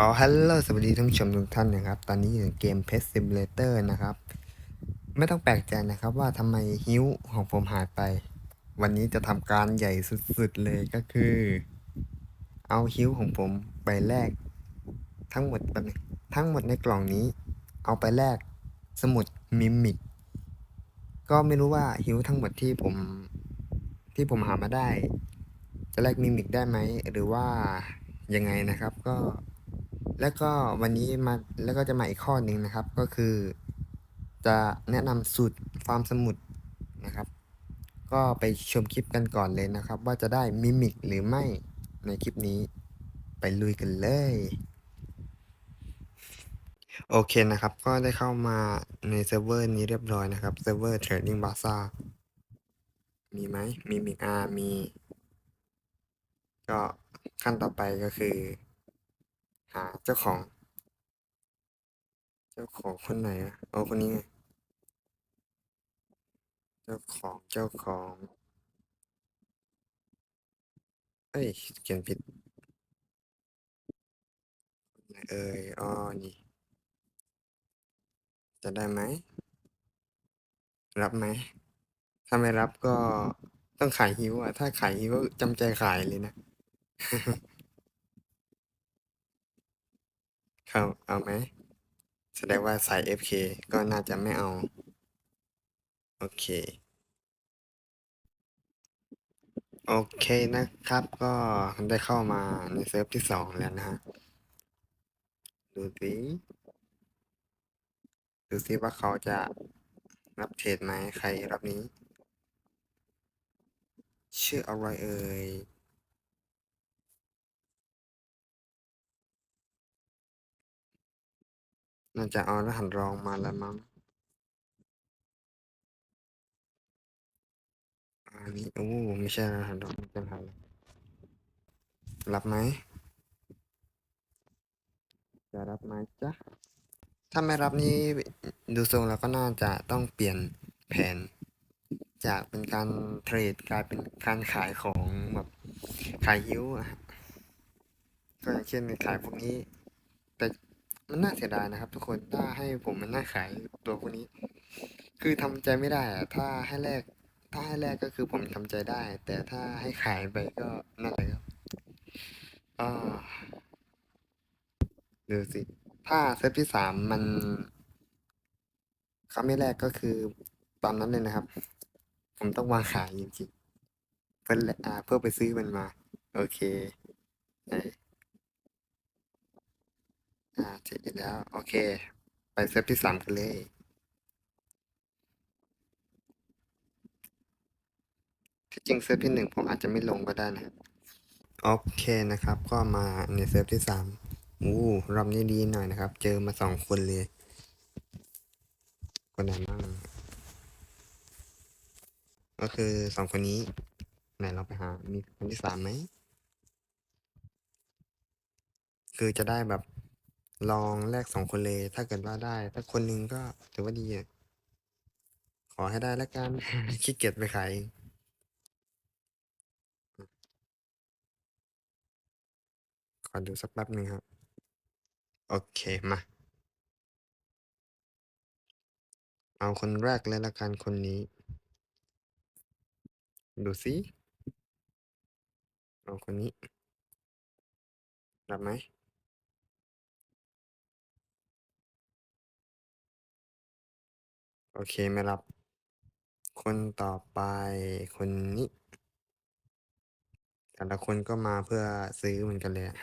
ก็ฮัลโหลสวัสดีท่านผู้ชมทุกท่านนะครับ ตอนนี้อยู่ในเกม Pet Simulator นะครับ ไม่ต้องแปลกใจนะครับว่าทำไมฮิ้วของผมหายไป วันนี้จะทำการใหญ่สุดๆเลยก็คือ เอาฮิ้วของผมไปแลกทั้งหมดทั้งหมดในกล่องนี้ เอาไปแลกสมุดมิมิกก็ไม่รู้ว่าฮิ้วทั้งหมดที่ผมที่ผมหามาได้ จะแลกมิมิกได้ไหมหรือว่ายังไงนะครับก็ แล้วก็วันนี้มาแล้วก็จะมาอีกข้อหนึ่งนะครับ ก็คือ จะแนะนำสูตรฟาร์มสมุดนะครับ ก็ไปชมคลิปกันก่อนเลยนะครับ ว่าจะได้มิมิกหรือไม่ในคลิปนี้ ไปลุยกันเลย โอเคนะครับ ก็ได้เข้ามาในเซิร์ฟเวอร์นี้เรียบร้อยนะครับเซิร์ฟเวอร์ Trading Bazaar มีไหมมีมิกอามี ก็ขั้นต่อไปก็คือาเจ้าของ เจ้าของคนไหนอะเอาคนนี้ไง เจ้าของเจ้าของ เอ้ยเขียนผิดไหนเอ้ยอ้อนี่ จะได้ไหม รับไหม ถ้าไม่รับก็ต้องขายฮิวอะ ถ้าขายฮิวก็จำใจขายเลยนะ เขาเอาไหม แสดงว่าสาย FK ก็น่าจะไม่เอา โอเค โอเคนะครับ ก็ได้เข้ามาในเซิร์ฟที่สองแล้วนะฮะ ดูสิดูสิว่าเขาจะรับเทรดไหมใครรับนี้ ชื่ออะไรเอ่ย น่าจะเอารหัสรองมาแล้วมั้งอันนี้โอ้ไม่ใช่รหัสรองเป็นรหัสอะไรรับไหมจะรับไหมจ๊ะถ้าไม่รับนี้ดูทรงแล้วก็น่าจะต้องเปลี่ยนแผน จากเป็นการเทรดกลายเป็นการขายของแบบขายยิ้วอะก็อย่างเช่นขายพวกนี้ แต่ มันน่าเสียดายนะครับ ทุกคนถ้าให้ผมมันน่าขายตัวพวกนี้ คือทำใจไม่ได้อะถ้าให้แลกถ้าให้แลกก็คือผมทำใจได้ แต่ถ้าให้ขายไปก็นั่นแหละครับอ่าดูสิ ถ้าเซตที่สามมันเขาไม่แลกก็คือตอนนั้นเลยนะครับ ผมต้องวางขายจริงๆเพื่อเพื่อไปซื้อมันมา โอเคเอ่าเสร็จแล้ว โอเค ไปเซตที่สามกันเลยที่จริงเซิฟที่หนึ่งผมอาจจะไม่ลงก็ได้นะ โอเคนะครับ ก็มาในเซิฟที่สามอู้รอบนี้ดีหน่อยนะครับ เจอมาสองคนเลย คนไหนบ้างก็คือสองคนนี้ ไหนเราไปหา มีคนที่สามไหม คือจะได้แบบ ลองแลกสองคนเลย ถ้าเกิดว่าได้ ถ้าคนหนึ่งก็ถือว่าดีอะขอให้ได้แล้วกัน ขี้เกียจไปขายขอดูสักแป๊บหนึ่งครับ โอเคมา เอาคนแรกเลยละกันคนนี้ ดูสิเอาคนนี้รับไหม โอเคไม่รับ คนต่อไปคนนี้แต่ละคนก็มาเพื่อซื้อเหมือนกันเลยอะ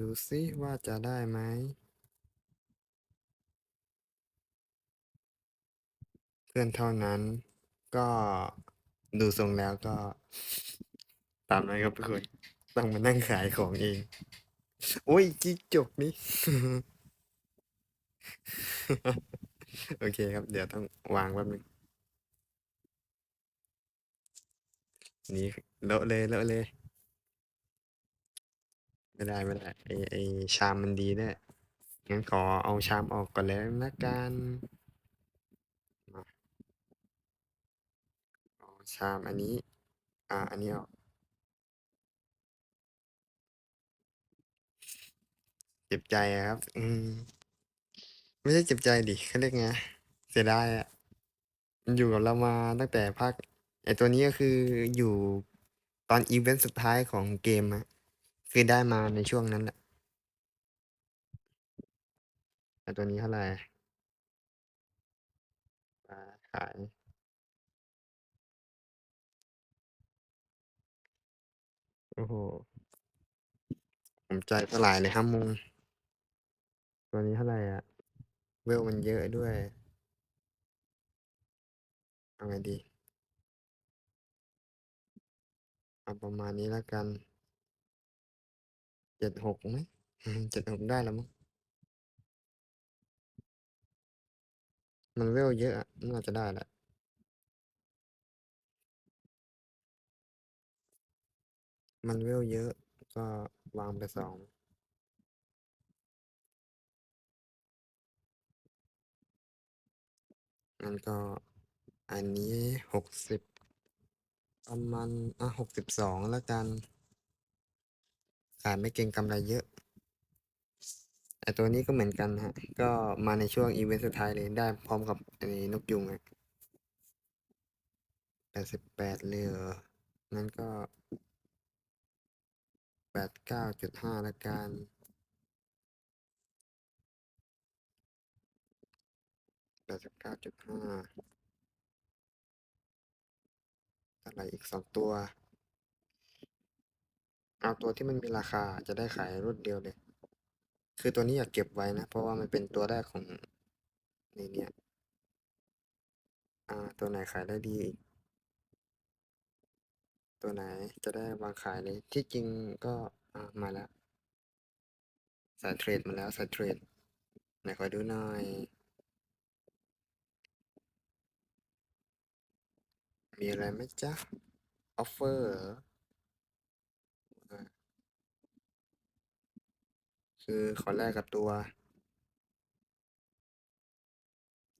ดูสิว่าจะได้ไหม เพื่อนเท่านั้นก็ดูทรงแล้วก็ ตามนั้นครับทุกคน ต้องมานั่งขายของเอง โอ้ยจิ๊จกนี่ โอเคครับ เดี๋ยวต้องวางแป๊บนึง นี่เลอะเลยเลอะเลย ไม่ได้ไม่ได้ไอไอชามมันดีด้วยงั้นขอเอาชามออกก่อนแล้วนะกันมาเอาชามอันนี้ อ่า อันนี้ออก จ็บใจครับ อืม ไม่ใช่เจ็บใจดิเขาเรียกไง เสียดายอะมันอยู่กับเรามาตั้งแต่ภาคไอตัวนี้ก็คืออยู่ตอนอีเวนต์สุดท้ายของเกมอะคือได้มาในช่วงนั้นแหละไอตัวนี้เท่าไหร่ขายโอ้โหผมใจสลายเลยครับมุง ตัวนี้เท่าไหร่อะ เวลมันเยอะด้วยเอาไงดีเอาประมาณนี้แล้วกันเจ็ดหกไหมเจ็ดหกได้แล้วมั้งมันเวลเยอะอะน่าจะได้แหละมันเวลเยอะก็วางไปสอง งั้นก็อันนี้หกสิบประมาณอะหกสิบสองแล้วกัน ขายไม่เก่งกำไรเยอะไอตัวนี้ก็เหมือนกันฮะ ก็มาในช่วงอีเวนต์สุดท้ายเลยได้พร้อมกับไอ้นกยุงอะแปดสิบแปดเลยเหรองั้นก็แปดเก้าจุดห้าละกัน ดสิบเก้าจุดห้าอะไรอีกสองตัว เอาตัวที่มันมีราคาจะได้ขายรวดเดียวเลย คือตัวนี้อยากเก็บไว้นะ เพราะว่ามันเป็นตัวแรกของในเนี้ยอ่า ตัวไหนขายได้ดีอีกตัวไหนจะได้วางขายเลยที่จริงก็มาแล้วสายเทรดมาแล้วสายเทรดไหนขอดูหน่อย มีอะไรไหมจ๊ะ ออฟเฟอร์คือขอแลกกับตัว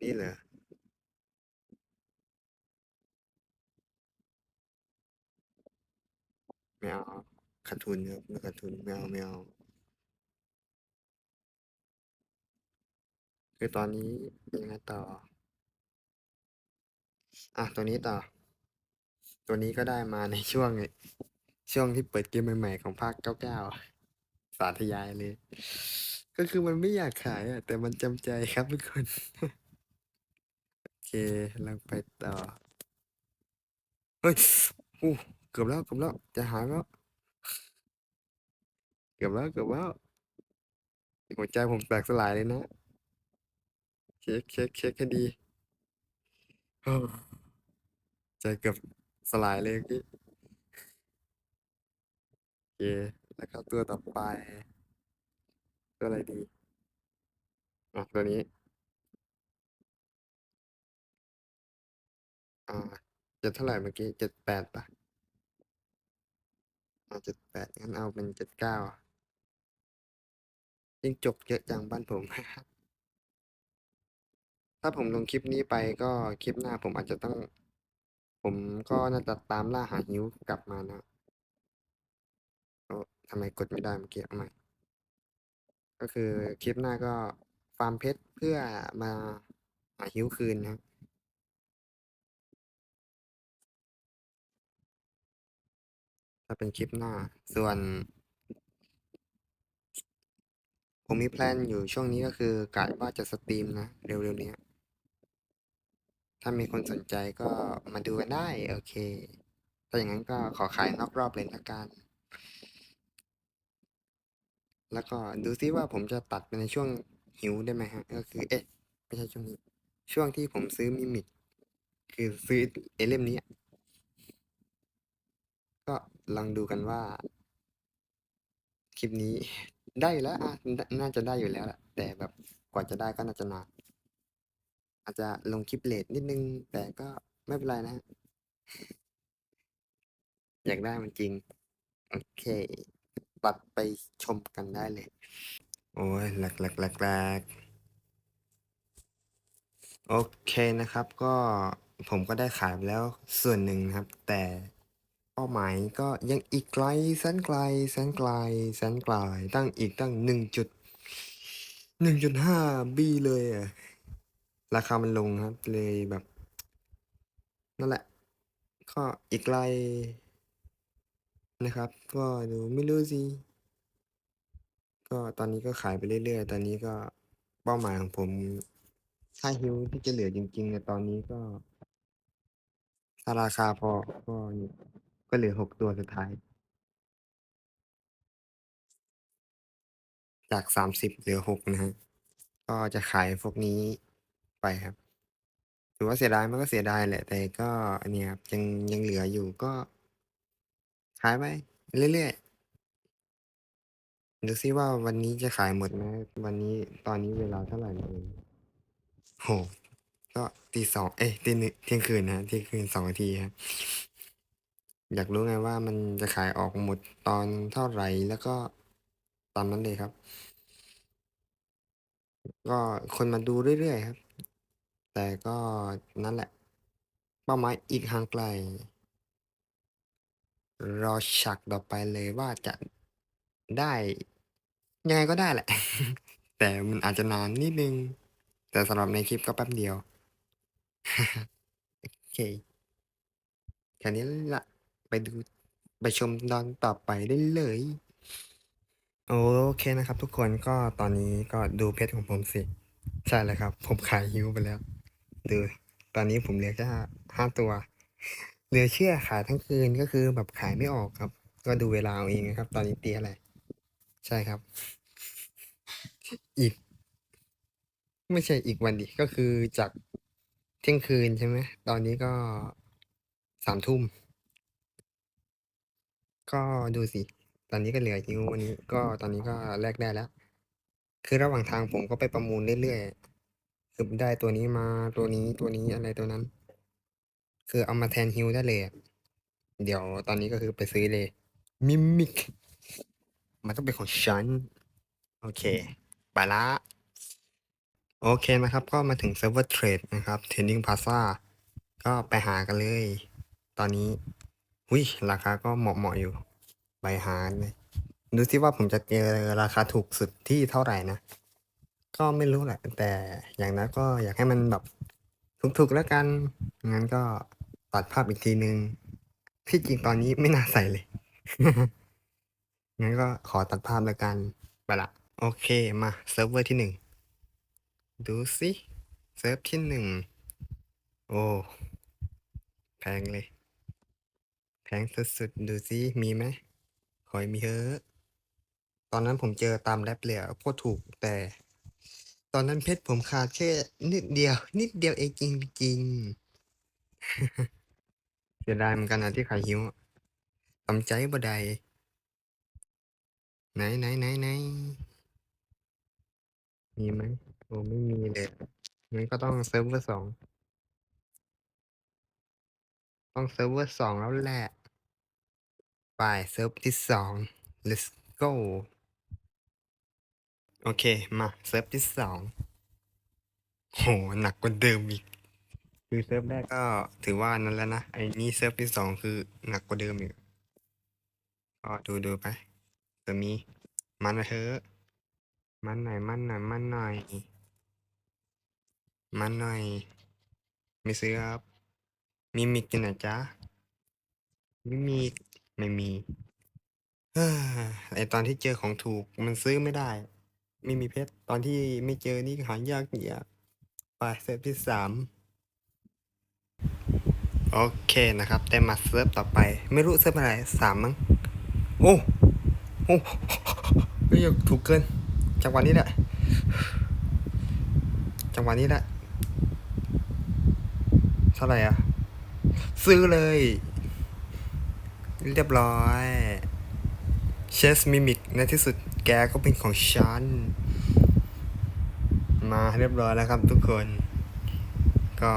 นี่เหรอไม่เอาขาดทุนครับไม่ขาดทุนไม่เอาไม่เอาคือตอนนี้ยังไงต่อ อะ ตัวนี้ต่อ ตัวนี้ก็ได้มาในช่วงช่วงที่เปิดเกมใหม่ๆของภาค 99 สาธยายเลย ก็คือมันไม่อยากขายอะ แต่มันจำใจครับทุกคน โอเคลังไปต่อ เฮ้ยอู้เกือบแล้วเกือบแล้ว จะหายแล้ว เกือบแล้วเกือบแล้วหัวใจผมแตกสลายเลยนะ เช็คเช็คเช็คให้ดีใจเกือบ สลายเลยเมื่อกี้โอเคแล้วก็ตัวต่อไป ตัวอะไรดีอะตัวนี้อ่าเจ็ดเท่าไหร่เมื่อกี้เจ็ดแปดป่ะอ่าเจ็ดแปดงั้นเอาเป็นเจ็ดเก้ายิ่งจกเยอะจังบ้านผม ถ้าผมลงคลิปนี้ไปก็คลิปหน้าผมอาจจะต้อง ผมก็น่าจะตามล่าหาฮิวกลับมานะโอ้ทำไมกดไม่ได้เมื่อกี้เอาใหม่ ก็คือคลิปหน้าก็ฟาร์มเพชรเพื่อมาหาฮิวคืนนะถ้าเป็นคลิปหน้า ส่วน ผมมีแพลนอยู่ช่วงนี้ก็คือกะว่าจะสตรีมนะ เร็วๆนี้ ถ้ามีคนสนใจก็มาดูกันได้ โอเค ถ้าอย่างนั้นก็ขอขายนอกรอบเลยละกัน แล้วก็ดูซิว่าผมจะตัดไปในช่วงหิวได้ไหมฮะ ก็คือ เอ๊ะ ไม่ใช่ช่วงนี้ ช่วงที่ผมซื้อมิมิกคือซื้อเอเล่มนี้ ก็ลองดูกันว่า คลิปนี้ได้แล้วอะน่าน่าจะได้อยู่แล้วแหละแต่แบบกว่าจะได้ก็น่าจะนาน อาจจะลงคลิปเลทนิดนึง แต่ก็ไม่เป็นไรนะฮะอยากได้มันจริง โอเคปัดไปชมกันได้เลย โอ้ยหลกหลกหลกหลกโอเคนะครับ ก็ผมก็ได้ขายไปแล้วส่วนหนึ่งนะครับ แต่เป้าหมายก็ยังอีกไกลแสนไกลแสนไกลแสนไกลตั้งอีกตั้งหนึ่งจุดหนึ่งจุดห้าบีเลยอะ ราคามันลงครับ เลยแบบ นั่นแหละ ก็อีกไกลนะครับ ก็ดูไม่รู้สิก็ตอนนี้ก็ขายไปเรื่อยๆ ตอนนี้ก็เป้าหมายของผมถ้าฮิวที่จะเหลือจริงๆในตอนนี้ก็ถ้าราคาพอก็ก็เหลือหกตัวสุดท้าย จากสามสิบเหลือหกนะฮะ ก็จะขายพวกนี้ ไปครับ ถือว่าเสียดายมันก็เสียดายแหละ แต่ก็อันเนี้ยครับ ยัง ยังเหลืออยู่ก็ ขายไปเรื่อย ๆ ดูซิว่าวันนี้จะขายหมดไหม วันนี้ ตอนนี้เวลาเท่าไหร่แล้วเองโหก็ตีสองเอ้ยตีหนึ่งเที่ยงคืนนะฮะเที่ยงคืนสองนาทีครับ อยากรู้ไงว่ามันจะขายออกหมดตอนเท่าไหร่แล้วก็ตามนั้นเลยครับ ก็คนมาดูเรื่อย ๆ ครับ แต่ก็นั่นแหละ เป้าหมายอีกห่างไกล รอฉากต่อไปเลยว่าจะได้ ยังไงก็ได้แหละ แต่มันอาจจะนานนิดนึง แต่สำหรับในคลิปก็แป๊บเดียว โอเค แค่นี้ละไปดูไปชมตอนต่อไปได้เลย โอเคนะครับทุกคนก็ตอนนี้ก็ดูเพชรของผมสิ ใช่เลยครับ ผมขายฮิวไปแล้ว ดูตอนนี้ผมเหลือแค่ห้าตัวเหลือเชื่อขายทั้งคืนก็คือแบบขายไม่ออกครับ ก็ดูเวลาเองนะครับ ตอนนี้ตีอะไร ใช่ครับ อีก ไม่ใช่อีกวันดิก็คือจากเที่ยงคืนใช่ไหมตอนนี้ก็สามทุ่ม ก็ดูสิ ตอนนี้ก็เหลือฮิววันนี้ก็ตอนนี้ก็แลกได้แล้ว คือระหว่างทางผมก็ไปประมูลเรื่อยๆ คือได้ตัวนี้มาตัวนี้ตัวนี้อะไรตัวนั้น คือเอามาแทนฮิวได้เลยเดี๋ยวตอนนี้ก็คือไปซื้อเลย มิมิก มันต้องเป็นของฉัน โอเคไปละโอเคนะครับ ก็มาถึงเซิร์ฟเวอร์เทรดนะครับ Trading Plaza ก็ไปหากันเลย ตอนนี้หุยราคาก็เหมาะเหมาะอยู่ ไปหาเลย ดูซิว่าผมจะเจอราคาถูกสุดที่เท่าไหร่นะ ก็ไม่รู้แหละ แต่อย่างนั้นก็อยากให้มันแบบถูกๆแล้วกัน งั้นก็ตัดภาพอีกทีนึง ที่จริงตอนนี้ไม่น่าใส่เลย งั้นก็ขอตัดภาพแล้วกันไปละโอเคมาเซิร์ฟเวอร์ที่หนึ่งดูสิเซิร์ฟที่หนึ่งโอ้แพงเลย แพงสุดๆ ดูสิมีไหมขอให้มีเถอะ ตอนนั้นผมเจอตามแรปเลยอโคตรถูกแต่ ตอนนั้นเพชรผมขาดแค่นิดเดียว นิดเดียวเองจริงๆ เสียดายเหมือนกันนะที่ขายหิวทำใจบ่ได้ไหนไหนไหนไหนมีไหมโอ้ไม่มีเลยงั้นก็ต้องเซิร์ฟเวอร์สองต้องเซิร์ฟเวอร์สองแล้วแหละ ไปเซิร์ฟที่สอง let's go โอเค มาเซิร์ฟที่สองโหหนักกว่าเดิมอีก คือเซิร์ฟแรกก็ถือว่านั้นแล้วนะไอ้นี่เซิร์ฟที่สองคือหนักกว่าเดิมอีกก็ดูดูไปเผื่อมีมันมาเถอะมันหน่อยมันหน่อยมันหน่อยมันหน่อยไม่ซื้อครับมีมิกอยู่ไหนจ๊ะไม่มีไม่มีเฮ้อไอตอนที่เจอของถูกมันซื้อไม่ได้ ไม่มีเพชรตอนที่ไม่เจอนี่หายากเหียไปเซิร์ฟที่สามโอเคนะครับได้มาเซิร์ฟต่อไป ไม่รู้เซิร์ฟอะไรสามมั้งโอ้โอ้เฮ้ยถูกเกิน จังหวะนี้แหละ จังหวะนี้แหละเท่าไหร่อะ ซื้อเลย เรียบร้อยเชสมิมิกในที่สุด แกก็เป็นของฉัน มาเรียบร้อยแล้วครับทุกคน ก็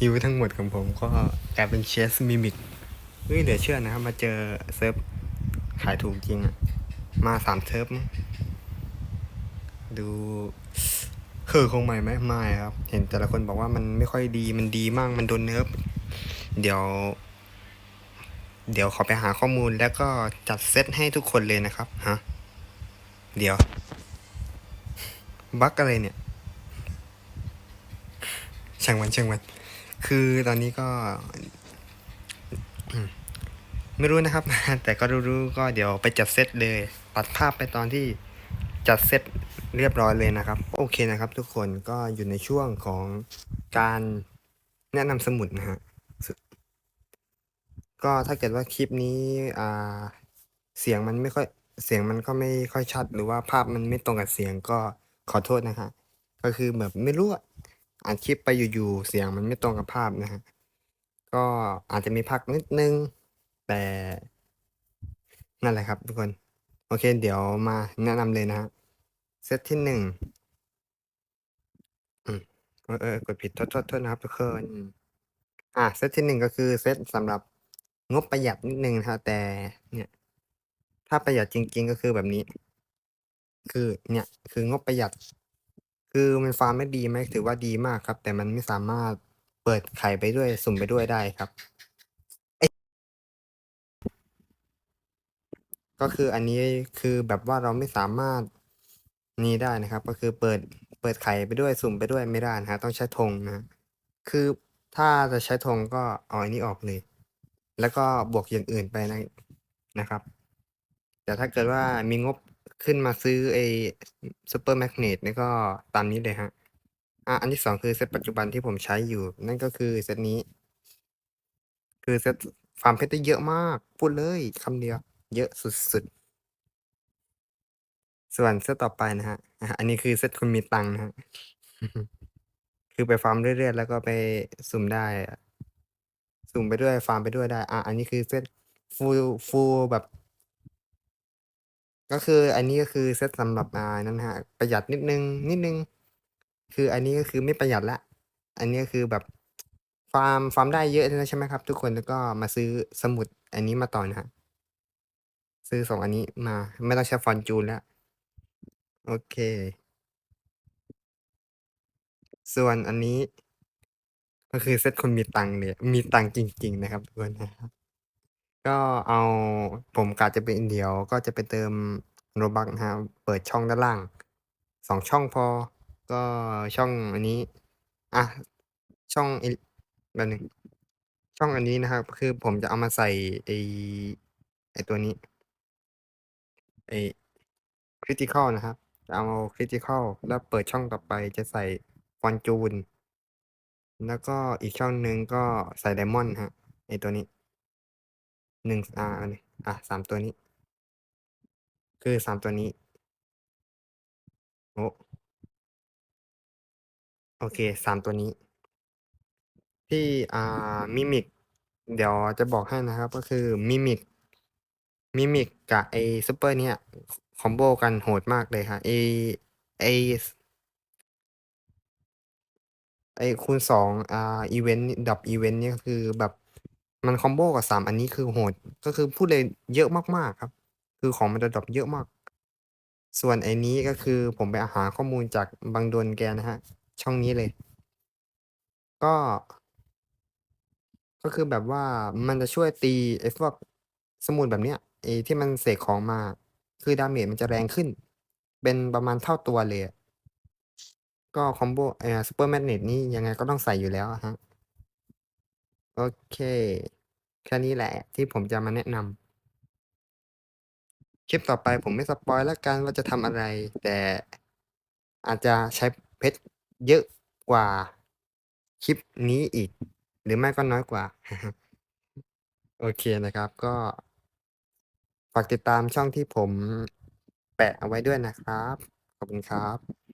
ฮิวทั้งหมดของผมก็กลายเป็นเชสมิมิกเฮ้ยเหลือเชื่อนะครับ มาเจอเซิร์ฟขายถูกจริงอะมาสามเซิร์ฟดูเคคือคงใหม่ไหมไม่ครับ เห็นแต่ละคนบอกว่ามันไม่ค่อยดีมันดีมากมันโดนเนิร์ฟเดี๋ยว เดี๋ยวขอไปหาข้อมูลแล้วก็จัดเซตให้ทุกคนเลยนะครับฮะเดี๋ยวบั๊กอะไรเนี่ย ช่างมันช่างมัน คือตอนนี้ก็ ไม่รู้นะครับ แต่ก็รู้ๆก็เดี๋ยวไปจัดเซตเลย ตัดภาพไปตอนที่จัดเซตเรียบร้อยเลยนะครับ โอเคนะครับ ทุกคนก็อยู่ในช่วงของการแนะนำสมุดนะฮะ ก็ถ้าเกิดว่าคลิปนี้ อ่า เสียงมันไม่ค่อย เสียงมันก็ไม่ค่อยชัด หรือว่าภาพมันไม่ตรงกับเสียงก็ขอโทษนะฮะ ก็คือแบบไม่รู้อะอ่านคลิปไปอยู่ๆ เสียงมันไม่ตรงกับภาพนะฮะ ก็อาจจะมีพักนิดนึง แต่นั่นแหละครับทุกคน โอเค เดี๋ยวมาแนะนำเลยนะฮะ เซตที่หนึ่งเออเออกดผิดโทษโทษโทษนะครับทุกคน อะเซตที่หนึ่งก็คือเซตสำหรับ งบประหยัดนิดนึงครับแต่เนี่ย ถ้าประหยัดจริง ๆ ก็คือแบบนี้ คือเนี่ย คืองบประหยัด คือมันฟาร์มไม่ดีไหมถือว่าดีมากครับ แต่มันไม่สามารถเปิดไข่ไปด้วยสุ่มไปด้วยได้ครับก็คืออันนี้คือแบบว่าเราไม่สามารถนี้ได้นะครับ ก็คือเปิดเปิดไข่ไปด้วยสุ่มไปด้วยไม่ได้นะฮะต้องใช้ธงนะ คือถ้าจะใช้ธงก็เอาอันนี้ออกเลย แล้วก็บวกอย่างอื่นไปนะนะครับ แต่ถ้าเกิดว่ามีงบขึ้นมาซื้อไอ้ซูเปอร์แมกเนตนี่ก็ตามนี้เลยฮะอะอันที่สองคือเซตปัจจุบันที่ผมใช้อยู่ นั่นก็คือเซตนี้ คือเซตฟาร์มเพชรได้เยอะมาก พูดเลยคำเดียว เยอะสุดๆ ส่วนเซตต่อไปนะฮะอันนี้คือเซตคนมีตังค์นะฮะคือไปฟาร์มเรื่อยๆ แล้วก็ไปสุ่มได้ สุ่มไปด้วยฟาร์มไปด้วยได้ อะอันนี้คือเซตฟูลฟูลแบบ ก็คือ อันนี้ก็คือเซตสำหรับอ่านั่นะฮะ ประหยัดนิดนึง นิดนึง คืออันนี้ก็คือไม่ประหยัดละ อันนี้ก็คือแบบฟาร์มฟาร์มได้เยอะแล้วใช่ไหมครับ ทุกคนแล้วก็มาซื้อสมุดอันนี้มาต่อนะฮะซื้อสองอันนี้มา ไม่ต้องใช้ฟอนจูนแล้ว โอเค ส่วนอันนี้ ก็คือเซตคนมีตังค์เลยมีตังค์จริง ๆ นะครับทุกคนนะครับ ก็เอาผมกะจะเป็นเดียวก็จะไปเติมโรบักนะครับเปิดช่องด้านล่างสองช่องพอ ก็ช่องอันนี้ อะ ช่องอ้แบบหนึ่งช่องอันนี้นะครับ คือผมจะเอามาใส่ไอ้ไอ้ตัวนี้ไอ้คริติคอลนะครับ จะเอาคริติคอลแล้วเปิดช่องต่อไปจะใส่ฟอนจูน แล้วก็อีกช่องหนึ่งก็ใส่ไดมอนด์ฮะไอตัวนี้หนึ่งอ่าอันนี้อะสามตัวนี้ คือสามตัวนี้ โอโอเคสามตัวนี้ ที่อ่ามิมิกเดี๋ยวจะบอกให้นะครับ ก็คือมิมิกมิมิกกับไอซูเปอร์เนี่ยคอมโบกันโหดมากเลยค่ะไอไอ ไอคูณสองอ่าอีเวนต์ดับอีเวนต์เนี่ยก็คือแบบมันคอมโบกับสามอันนี้คือโหดก็คือพูดเลยเยอะมากๆครับ คือของมันจะดรอปเยอะมาก ส่วนไอ้นี้ก็คือผมไปหาข้อมูลจากบางดวนแกนะฮะ ช่องนี้เลย ก็ ก็คือแบบว่ามันจะช่วยตีไอ้พวกสมุดแบบเนี้ยไอ้ที่มันเสกของมา คือดาเมจมันจะแรงขึ้น เป็นประมาณเท่าตัวเลย ก็คอมโบเอ่อซูเปอร์แมกเนตนี่ยังไงก็ต้องใส่อยู่แล้วฮะ โอเคแค่นี้แหละที่ผมจะมาแนะนำคลิปต่อไปผมไม่สปอยแล้วกันว่าจะทำอะไร แต่อาจจะใช้เพชรเยอะกว่าคลิปนี้อีก หรือไม่ก็น้อยกว่า โอเคนะครับก็ ฝากติดตามช่องที่ผมแปะเอาไว้ด้วยนะครับ ขอบคุณครับ